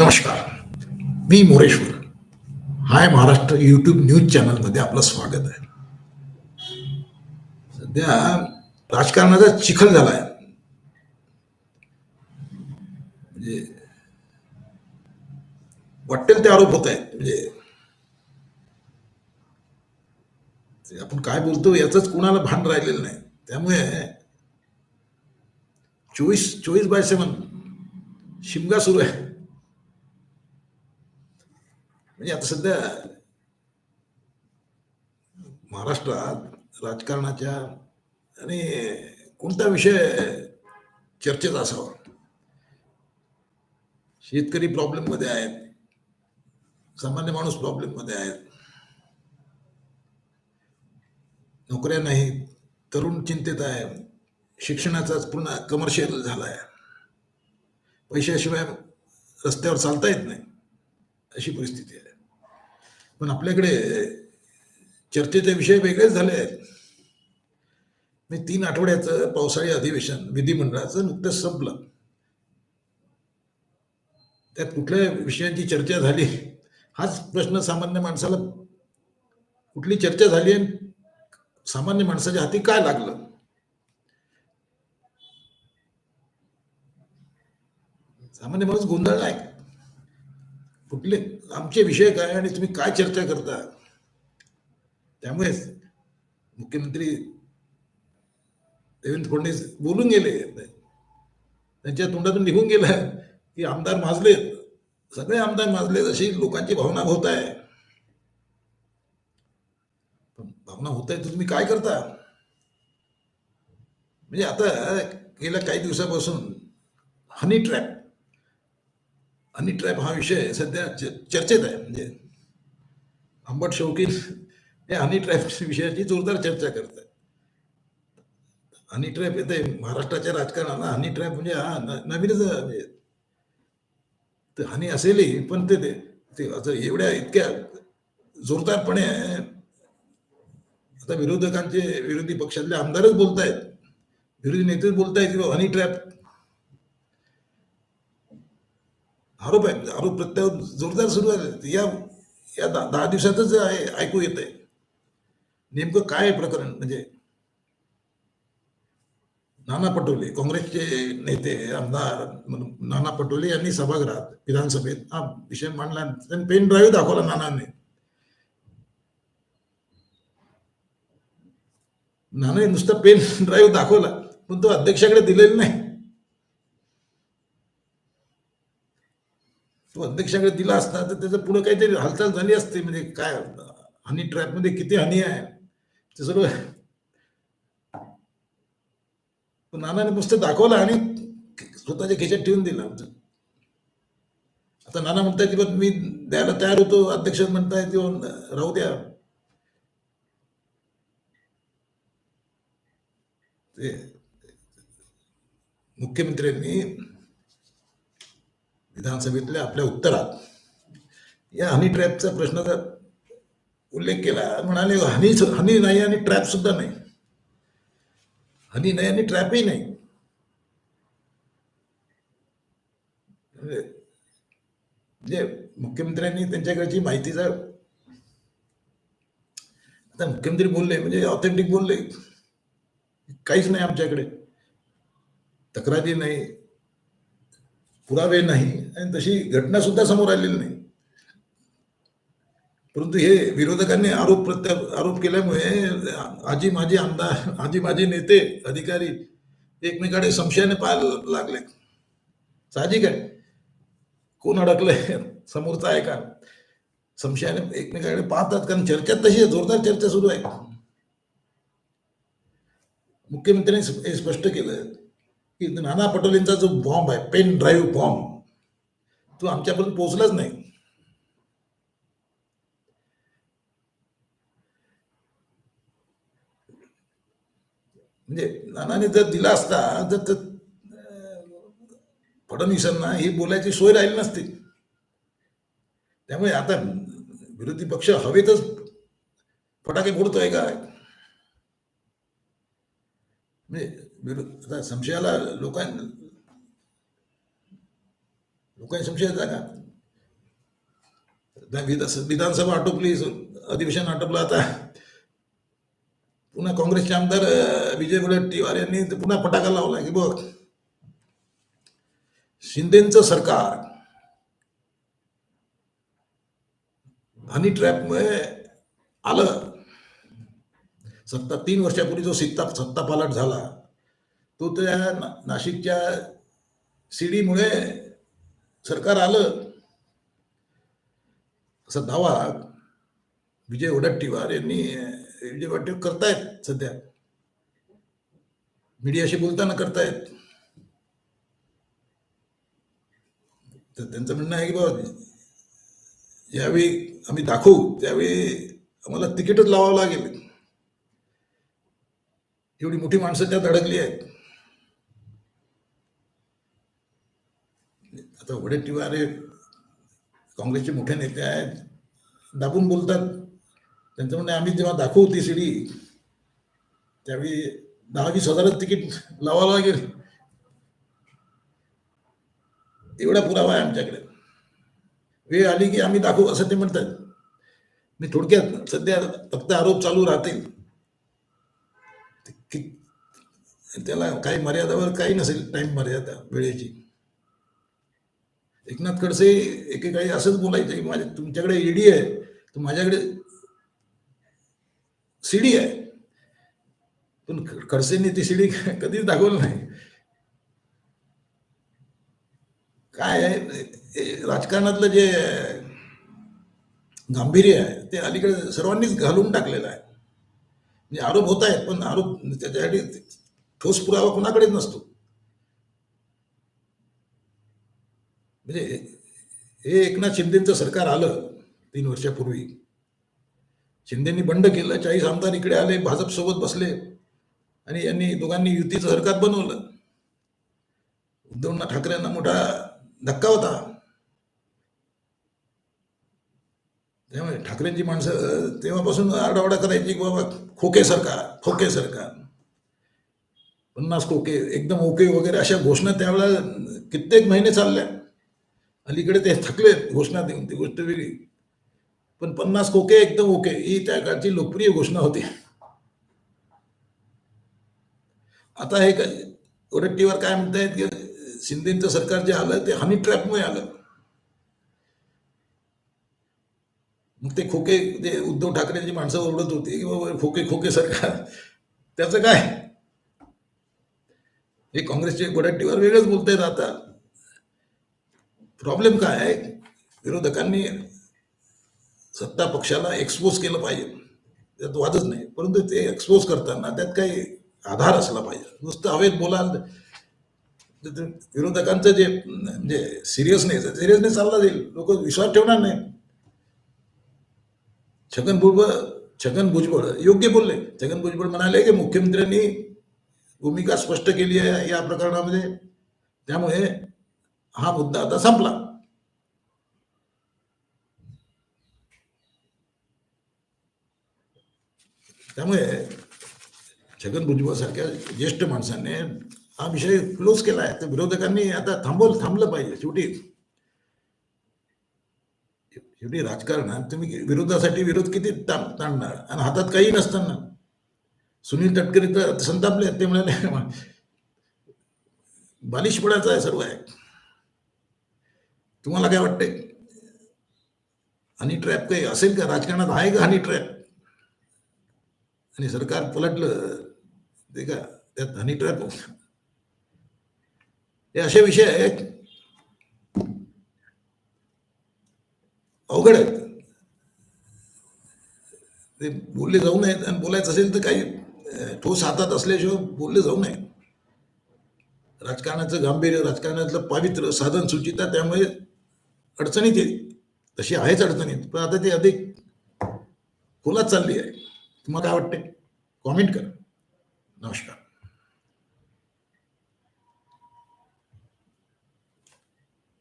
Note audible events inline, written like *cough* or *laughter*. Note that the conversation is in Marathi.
नमस्कार. मी Moreshwar. Hi Maharashtra YouTube news चॅनलमध्ये आपलं स्वागत आहे. सध्या राजकारणाचा चिखल झाला आहे. म्हणजे वाटेल ते आरोप होत आहेत. म्हणजे आपण काय बोलतो याच कुणाला भान राहिलेलं नाही. त्यामुळे चोवीस चोवीस बाय सेवन शिमगा सुरू आहे. म्हणजे आता सध्या महाराष्ट्रात राजकारणाच्या आणि कोणता विषय चर्चेत असावा? शेतकरी प्रॉब्लेममध्ये आहेत. सामान्य माणूस प्रॉब्लेममध्ये आहेत. नोकऱ्या नाहीत तरुण चिंतेत आहे. शिक्षणाचाच पूर्ण कमर्शियल झाला आहे पैशाशिवाय रस्त्यावर चालता येत नाही. अशी परिस्थिती आहे. पण आपल्याकडे चर्चेचे विषय वेगळेच झाले आहेत. मी तीन आठवड्याचं पावसाळी अधिवेशन विधिमंडळाचं नुकतंच संपलं. त्यात कुठल्या विषयांची चर्चा झाली? हाच प्रश्न सामान्य माणसाला कुठली चर्चा झाली आणि सामान्य माणसाच्या हाती काय लागलं? सामान्य माणूस गोंधळलाय. कुठले? आमचे विषय काय आणि तुम्ही काय चर्चा करता? त्यामुळेच मुख्यमंत्री देवेंद्र फडणवीस बोलून गेले. त्यांच्या तोंडातून निघून गेलं की आमदार माजलेत. सगळे आमदार माजलेत अशी लोकांची भावना होत आहे. पण भावना होत आहे तर तुम्ही काय करता? म्हणजे आता गेल्या काही दिवसापासून हनी ट्रॅप हनी ट्रॅप हा विषय सध्या चर्चेत आहे म्हणजे आंबट शौकीन हे हनी ट्रॅप विषयाची जोरदार चर्चा करतात हनी ट्रॅप येते महाराष्ट्राच्या राजकारणाला हनी ट्रॅप म्हणजे हा न- नवीनच म्हणजे तर हनी असेलही पण ते ते- आता एवढ्या इतक्या जोरदारपणे आता विरोधकांचे विरोधी पक्षातले आमदारच बोलतायत. विरोधी नेतेच बोलतायत की हनी ट्रॅप आरोप आहे आरोप प्रत्यारोप जोरदार सुरू आहे या या दहा दहा दिवसातच आहे ऐकू येत आहे नेमकं काय आहे प्रकरण? म्हणजे नाना पटोले काँग्रेसचे नेते आमदार म्हणून नाना पटोले यांनी सभागृहात विधानसभेत हा विषय मांडला त्यांनी पेन ड्राईव्ह दाखवला नानाने. नानाने नुसतं पेन ड्राईव्ह दाखवला पण तो अध्यक्षाकडे दिलेला नाही तो अध्यक्षाकडे दिला असता तर त्याचं पुढे काहीतरी हालचाल झाली असते. म्हणजे काय हनी ट्रॅपमध्ये किती हनी आहे? ते सर्व नानाने नुसतं दाखवलं आणि स्वतःच्या खिशात ठेवून दिलं आता नाना म्हणताय की मी द्यायला तयार होतो. अध्यक्ष म्हणताय किंवा राहू द्या. ते मुख्यमंत्र्यांनी विधानसभेतल्या आपल्या उत्तरात. या हनी ट्रॅपचा प्रश्नाचा उल्लेख केला म्हणाले हनी हनी नाही आणि ट्रॅप सुद्धा नाही. हनी नाही आणि ट्रॅपही नाही. म्हणजे मुख्यमंत्र्यांनी त्यांच्याकडची माहितीचा आता मुख्यमंत्री बोलले म्हणजे ऑथेंटिक बोलले काहीच नाही आमच्याकडे. तक्रारी नाही. पुरावे नाही आणि तशी घटना सुद्धा समोर आलेली नाही. परंतु हे विरोधकांनी आरोप प्रत्या आरोप केल्यामुळे आजी माझी आमदार आजी माझे नेते अधिकारी एकमेकाकडे संशयाने पाहायला लागले. साहजिक आहे. कोण अडकलंय? समोरचा आहे का? संशयाने एकमेकाकडे पाहतात कारण चर्चा तशी जोरदार चर्चा सुरू आहे. मुख्यमंत्र्यांनी हे स्पष्ट केलं की नाना पटोलेंचा जो बॉम्ब आहे पेन ड्राईव्ह बॉम्ब तो आमच्यापर्यंत पोहोचलाच नाही. म्हणजे नानाने जर दिला असता तर फडणवीसांना ही बोलायची सोय राहिली नसती. त्यामुळे आता विरोधी पक्ष हवेतच फटाके फोडतोय काय म्हणजे विरोध संशयाला लोकांना लोकांनी संशय का? विधानसभा आटोपली अधिवेशन आटोपलं आता. पुन्हा काँग्रेसचे आमदार विजय वडेट्टीवार यांनी पुन्हा फटाका लावला की बघ. शिंदेचं सरकार. हनी ट्रॅपमुळे आलं. सत्ता तीन वर्षापूर्वी जो सत्ता सत्ता पालट झाला. तो त्या ना- नाशिकच्या सीडीमुळे सरकार आलं. असा दावा विजय वडट्टीवार यांनी विजय वडट्टीवार करतायत सध्या. मीडियाशी बोलताना करतायत. तर त्यांचं म्हणणं आहे की बाबा ज्यावेळी आम्ही दाखवू त्यावेळी आम्हाला तिकीटच लावावं लागेल. एवढी मोठी माणसं त्यात अडकली आहेत. आता वडेट्टीवार हे काँग्रेसचे मोठे नेते आहेत. दाबून बोलतात. त्यांचं म्हणणे आम्ही जेव्हा दाखवू ती सीडी त्यावेळी दहा वीस हजारच तिकीट लावावं लागेल. एवढा पुरावा आहे आमच्याकडे. वेळ आली की आम्ही दाखवू असं ते म्हणतात. मी थोडक्यात सध्या फक्त आरोप चालू राहतील. त्याला काही मर्यादावर काही नसेल टाइम मर्यादा वेळेची. एकनाथ खडसे एकेकाळी असंच बोलायचं की माझ्या तुमच्याकडे ईडी आहे तर माझ्याकडे सीडी आहे. पण खडसेंनी ती सीडी *laughs* कधीच दाखवलं नाही. काय आहे? राजकारणातलं जे गांभीर्य आहे ते अलीकडे सर्वांनीच घालून टाकलेलं आहे. म्हणजे आरोप होत आहेत पण आरोप त्याच्यासाठी ठोस पुरावा कोणाकडेच नसतो. म्हणजे हे एकनाथ शिंदेचं सरकार आलं तीन वर्षापूर्वी. शिंदेनी बंड केलं चाळीस आमदार इकडे आले भाजप सोबत बसले आणि यांनी दोघांनी युतीचं सरकार बनवलं. उद्धवना ठाकरेंना मोठा धक्का होता. त्यामुळे ठाकरेंची माणसं तेव्हापासून आडावडा करायची की बाबा खोके सरकार खोके सरकार. पन्नास खोके एकदम ओके वगैरे अशा घोषणा त्यावेळेला कित्येक महिने चालल्या. अलीकडे ते थकले घोषणा देऊन ती गोष्ट वेगळी. पण पन्नास खोके एकदम ओके ही त्या काळची लोकप्रिय घोषणा होती. आता हे काय ओरट्टीवर काय म्हणतायत की शिंदेचं सरकार जे आलं ते हनी ट्रॅपमुळे आलं. मग ते खोके जे उद्धव ठाकरेंची माणसं ओरडत होती की बाबा खोके खोके सरकार. त्याचं काय? हे काँग्रेसचे गोडट्टीवर वेगळंच बोलतायत आता. प्रॉब्लेम काय आहे? विरोधकांनी सत्ता पक्षाला एक्सपोज केलं पाहिजे. त्यात वादच नाही. परंतु ते एक्सपोज करताना त्यात काही आधार असला पाहिजे. नुसतं हवेत बोलाल. तर विरोधकांचं जे म्हणजे सिरियसनेस सिरियसनेस चालला जाईल. लोक विश्वास ठेवणार नाही छगन भुजबळ छगन भुजबळ योग्य बोलले. छगन भुजबळ म्हणाले की मुख्यमंत्र्यांनी भूमिका स्पष्ट केली आहे या प्रकरणामध्ये. त्यामुळे हा मुद्दा आता संपला. त्यामुळे छगन भुजबळ सारख्या ज्येष्ठ माणसाने हा विषय क्लोज केला आहे. तर विरोधकांनी आता थांबवलं थांबलं पाहिजे. शेवटी शेवटी राजकारणात तुम्ही विरोधासाठी विरोध किती ताण ताणणार? आणि हातात काही नसताना. सुनील तटकरे तर संतापले ते म्हणाले बालिशपणाचा आहे सर्व आहे. तुम्हाला काय वाटतंय? हनी ट्रॅप काही असेल का? राजकारणात आहे का हनी ट्रॅप? आणि सरकार पलटलं ते का? त्यात हनी ट्रॅप हे असे विषय आहेत. अवघड आहेत. ते बोलले जाऊ नयेत आणि बोलायचं असेल तर काही ठोस हातात असल्याशिवाय बोलले जाऊ नये राजकारणाचं गांभीर्य राजकारणातलं पावित्र्य साधन सुचिता त्यामुळे अडचणीत येईल. तशी आहेच अडचणीत पण आता ती अधिक खोलात चालली आहे. तुम्हाला काय वाटते कॉमेंट करा. नमस्कार.